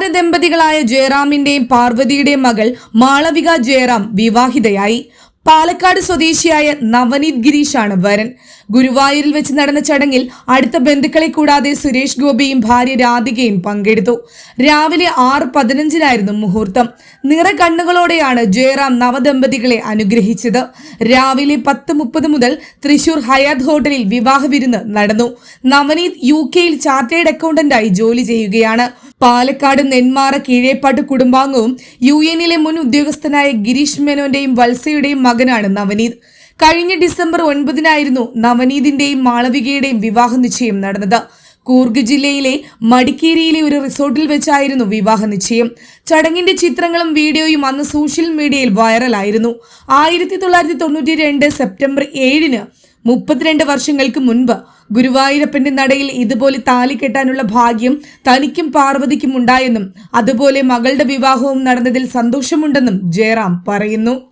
താരദമ്പതികളായ ജയറാമിന്റെയും പാർവതിയുടെയും മകൾ മാളവിക ജയറാം വിവാഹിതയായി. പാലക്കാട് സ്വദേശിയായ നവനീത് ഗിരീഷാണ് വരൻ. ഗുരുവായൂരിൽ വെച്ച് നടന്ന ചടങ്ങിൽ അടുത്ത ബന്ധുക്കളെ കൂടാതെ സുരേഷ് ഗോപിയും ഭാര്യ രാധികയും പങ്കെടുത്തു. രാവിലെ ആറ് പതിനഞ്ചിനായിരുന്നു മുഹൂർത്തം. നിറ കണ്ണുകളോടെയാണ് ജയറാം നവദമ്പതികളെ അനുഗ്രഹിച്ചത്. രാവിലെ പത്ത് മുപ്പത് മുതൽ തൃശൂർ ഹയാത് ഹോട്ടലിൽ വിവാഹ വിരുന്ന് നടന്നു. നവനീത് യു കെയിൽ ചാർട്ടേഡ് അക്കൗണ്ടന്റായി ജോലി ചെയ്യുകയാണ്. പാലക്കാട് നെന്മാറ കീഴേപ്പാട്ട് കുടുംബാംഗവും യു എനിലെ മുൻ ഉദ്യോഗസ്ഥനായ ഗിരീഷ് മേനോന്റെയും വത്സയുടെയും മകനാണ് നവനീത്. കഴിഞ്ഞ ഡിസംബർ ഒൻപതിനായിരുന്നു നവനീതിന്റെയും മാളവികയുടെയും വിവാഹ നിശ്ചയം നടന്നത്. കൂർഗ് ജില്ലയിലെ മടിക്കേരിയിലെ ഒരു റിസോർട്ടിൽ വെച്ചായിരുന്നു വിവാഹ നിശ്ചയം. ചടങ്ങിന്റെ ചിത്രങ്ങളും വീഡിയോയും അന്ന് സോഷ്യൽ മീഡിയയിൽ വൈറലായിരുന്നു. ആയിരത്തി തൊള്ളായിരത്തി തൊണ്ണൂറ്റി രണ്ട് സെപ്റ്റംബർ ഏഴിന് മുപ്പത്തിരണ്ട് വർഷങ്ങൾക്ക് മുൻപ് ഗുരുവായൂരപ്പന്റെ നടയിൽ ഇതുപോലെ താലി കെട്ടാനുള്ള ഭാഗ്യം തനിക്കും പാർവതിക്കും ഉണ്ടായെന്നും അതുപോലെ മകളുടെ വിവാഹവും നടന്നതിൽ സന്തോഷമുണ്ടെന്നും ജയറാം പറയുന്നു.